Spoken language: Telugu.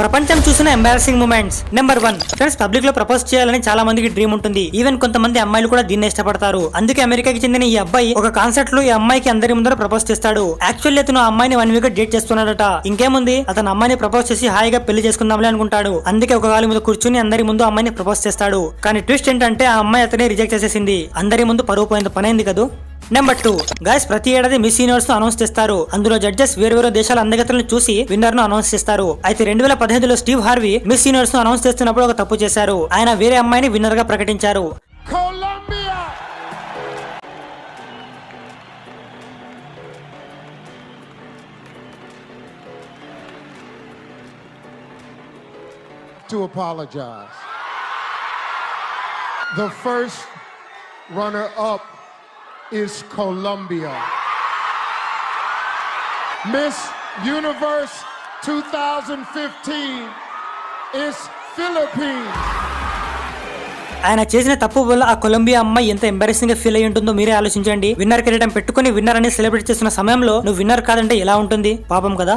ప్రపంచం చూసిన embarrassing moments number one friends పబ్లిక్లో ప్రపోజ్ చేయాలని చాలా మందికి డ్రీమ్ ఉంటుంది. ఈవెన్ కొంతమంది అమ్మాయిలు కూడా దీన్ని ఇష్టపడతారు. అందుకే అమెరికాకి చెందిన ఈ అబ్బాయి ఒక కాన్సర్ట్లో ఈ అమ్మాయికి అందరి ముందర ప్రపోజ్ చేస్తాడు. యాక్చువల్లీ అతను ఆ అమ్మాయిని వన్ వీక్ డేట్ చేస్తున్నాడట. ఇంకేముంది? అతను అమ్మాయిని ప్రపోజ్ చేసి హాయిగా పెళ్ళి చేసుకుందాంలే అనుకుంటాడు. అందుకే ఒక గాలి మీద కూర్చుని అందరి ముందు అమ్మాయిని ప్రపోజ్ చేస్తాడు. కానీ ట్విస్ట్ ఏంటంటే ఆ అమ్మాయి అతనే రిజెక్ట్ చేసేసింది. అందరి ముందు పరువు పోయింది పనైంది కదూ? నెంబర్ టూ గైస్ ప్రతి ఏడాది మిస్ యూనివర్స్ అనౌన్స్ చేస్తారు. అందులో జడ్జెస్ వేరు దేశాల అందగతలను చూసి విన్నర్ను అనౌన్స్ చేస్తారు. అయితే రెండు వేల పదిహేనులో స్టీవ్ హార్వీ మిస్ యూనివర్స్ను అనౌన్స్ చేస్తున్నప్పుడు ఒక తప్పు చేశారు. ఆయన వేరే అమ్మాయిని విన్నర్గా ప్రకటించారు. To apologize. The first runner up is Colombia. Miss Universe 2015 is Philippines. ఆయన చేసిన తప్పు వల్ల ఆ కొలంబియా అమ్మాయి ఎంత ఎంబారెసింగ్గా ఫీల్ అయి ఉంటుందో మీరే ఆలోచించండి విన్నర్ కిరీటం పెట్టుకుని విన్నర్ అని సెలబ్రేట్ చేసిన సమయంలో నువ్వు విన్నర్ కాదంటే ఎలా ఉంటుంది పాపం కదా